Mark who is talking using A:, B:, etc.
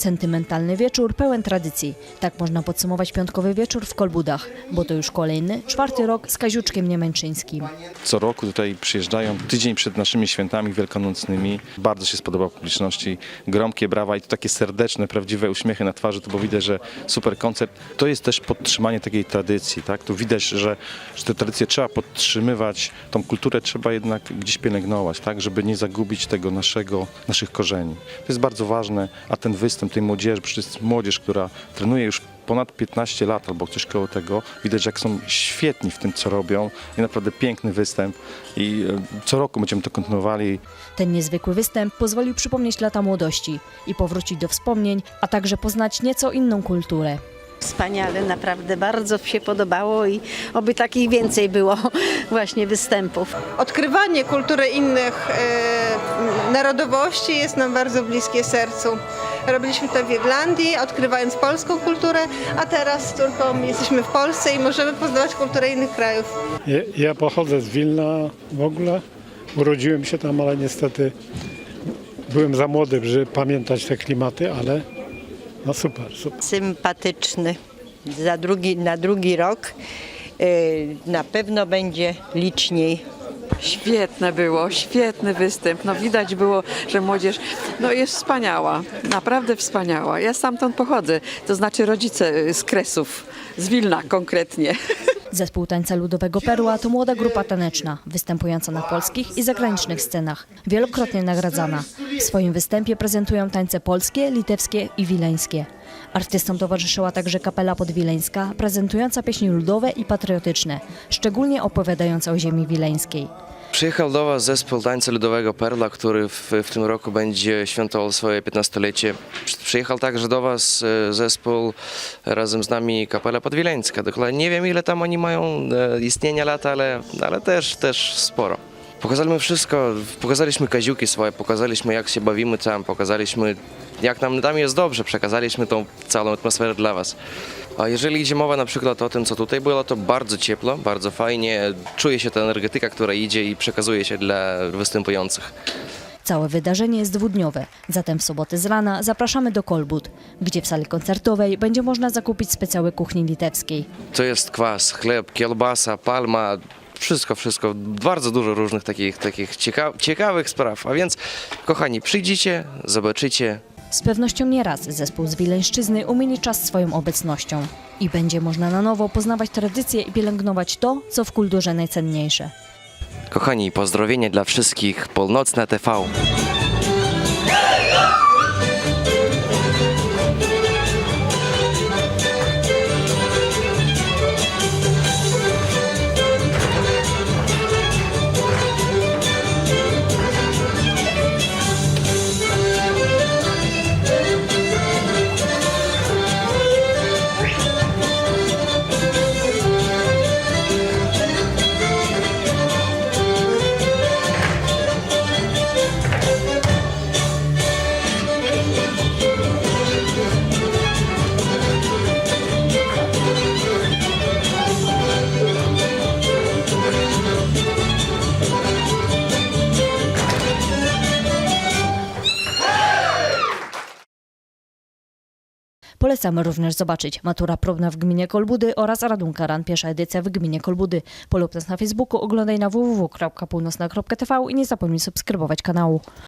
A: Sentymentalny wieczór pełen tradycji. Tak można podsumować piątkowy wieczór w Kolbudach, bo to już kolejny, czwarty rok z Kaziuczkiem Niemęczyńskim.
B: Co roku tutaj przyjeżdżają tydzień przed naszymi świętami wielkanocnymi. Bardzo się spodoba publiczności. Gromkie brawa i to takie serdeczne, prawdziwe uśmiechy na twarzy, to bo widać, że super koncert. To jest też podtrzymanie takiej tradycji. Tak? Tu widać, że, że tę tradycję trzeba podtrzymywać, tą kulturę trzeba jednak gdzieś pielęgnować, tak? żeby nie zagubić tego naszego, naszych korzeni. To jest bardzo ważne, a ten występ tej młodzieży, przecież jest młodzież, która trenuje już ponad 15 lat albo coś koło tego. Widać, jak są świetni w tym, co robią i naprawdę piękny występ i e, co roku będziemy to kontynuowali.
A: Ten niezwykły występ pozwolił przypomnieć lata młodości i powrócić do wspomnień, a także poznać nieco inną kulturę.
C: Wspaniale, naprawdę bardzo się podobało i oby takich więcej było właśnie występów.
D: Odkrywanie kultury innych e, narodowości jest nam bardzo bliskie sercu. Robiliśmy to w Irlandii, odkrywając polską kulturę, a teraz z córką jesteśmy w Polsce i możemy poznawać kulturę innych krajów.
E: Ja, ja pochodzę z Wilna w ogóle. Urodziłem się tam, ale niestety byłem za młody, żeby pamiętać te klimaty, ale no super, super.
F: sympatyczny. Za drugi, na drugi rok y, na pewno będzie liczniej.
G: Świetne było, świetny występ. No widać było, że młodzież no jest wspaniała, naprawdę wspaniała. Ja stamtąd pochodzę, to znaczy rodzice y, z Kresów, z Wilna konkretnie.
A: Zespół tańca ludowego Perła to młoda grupa taneczna, występująca na polskich i zagranicznych scenach, wielokrotnie nagradzana. W swoim występie prezentują tańce polskie, litewskie i wileńskie. Artystom towarzyszyła także kapela podwileńska, prezentująca pieśni ludowe i patriotyczne, szczególnie opowiadające o ziemi wileńskiej.
H: Przyjechał do Was zespół tańca ludowego Perla, który w, w tym roku będzie świętował swoje 15-lecie. Przy- Przyjechał także do Was e, zespół razem z nami Kapela Podwileńska. Dokładnie nie wiem ile tam oni mają e, istnienia lat, ale, ale też, też sporo. Pokazaliśmy wszystko, pokazaliśmy kaziuki swoje, pokazaliśmy jak się bawimy tam, pokazaliśmy jak nam tam jest dobrze, przekazaliśmy tą całą atmosferę dla Was. A jeżeli idzie mowa na przykład o tym, co tutaj było, to bardzo ciepło, bardzo fajnie, czuje się ta energetyka, która idzie i przekazuje się dla występujących.
A: Całe wydarzenie jest dwudniowe, zatem w sobotę z rana zapraszamy do Kolbud, gdzie w sali koncertowej będzie można zakupić specjały kuchni litewskiej.
H: To jest kwas, chleb, kielbasa, palma, wszystko, wszystko, bardzo dużo różnych takich, takich cieka ciekawych spraw. A więc, kochani, przyjdziecie, zobaczycie,
A: Z pewnością nie raz zespół z Wileńszczyzny umieni czas swoją obecnością i będzie można na nowo poznawać tradycje i pielęgnować to, co w kulturze najcenniejsze.
H: Kochani, pozdrowienia dla wszystkich Polnocna TV.
A: Polecamy również zobaczyć Matura próbna w gminie Kolbudy oraz Radunka Ran, pierwsza edycja w gminie Kolbudy. Polub nas na Facebooku, oglądaj na www.północna.tv i nie zapomnij subskrybować kanału.